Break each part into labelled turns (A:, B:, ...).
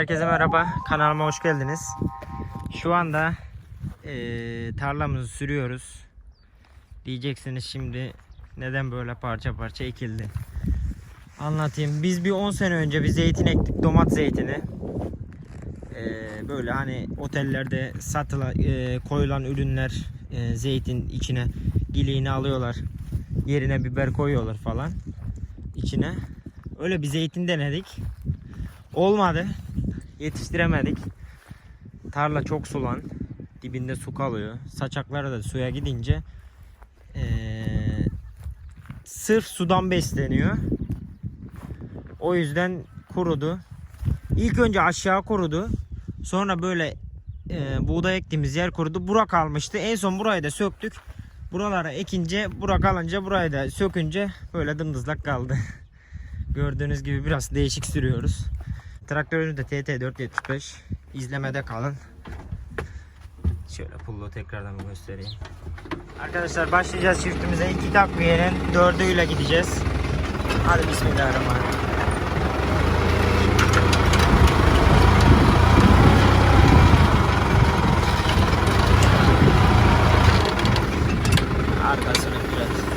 A: Herkese merhaba, kanalıma hoş geldiniz. Şu anda eee, tarlamızı sürüyoruz. Diyeceksiniz şimdi neden böyle parça parça ekildi. Anlatayım. Biz bir 10 sene önce bir zeytin ektik, domat zeytini. Eee, böyle hani otellerde satılan, eee, koyulan ürünler eee, zeytin içine giliğini alıyorlar. Yerine biber koyuyorlar falan içine. Öyle bir zeytin denedik. Olmadı. Yetiştiremedik. Tarla çok sulan. Dibinde su kalıyor. Saçakları da suya gidince eee, sırf sudan besleniyor. O yüzden kurudu. İlk önce aşağı kurudu. Sonra böyle eee buğday ektiğimiz yer kurudu. Bura kalmıştı. En son burayı da söktük. Buralara ekince, bura kalınca burayı da sökünce böyle dımdızlak kaldı. Gördüğünüz gibi biraz değişik sürüyoruz. Traktörümüz de TT475. İzlemede kalın. Şöyle pullu tekrardan bir göstereyim. Arkadaşlar başlayacağız çiftimize. iki takviyenin dördüyle gideceğiz. Hadi bismillahirrahmanirrahim. Arkasını biraz.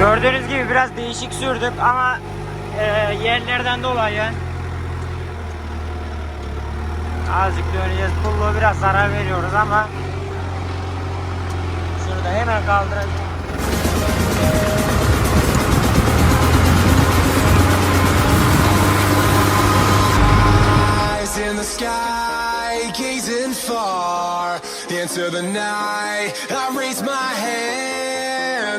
A: Gördüğünüz gibi biraz değişik sürdük ama e, yerlerden dolayı azıcık döneceğiz. Pullu biraz zarar veriyoruz ama şunu da hemen kaldıracağım.
B: in the sky, gazing far into the night. I raise my hand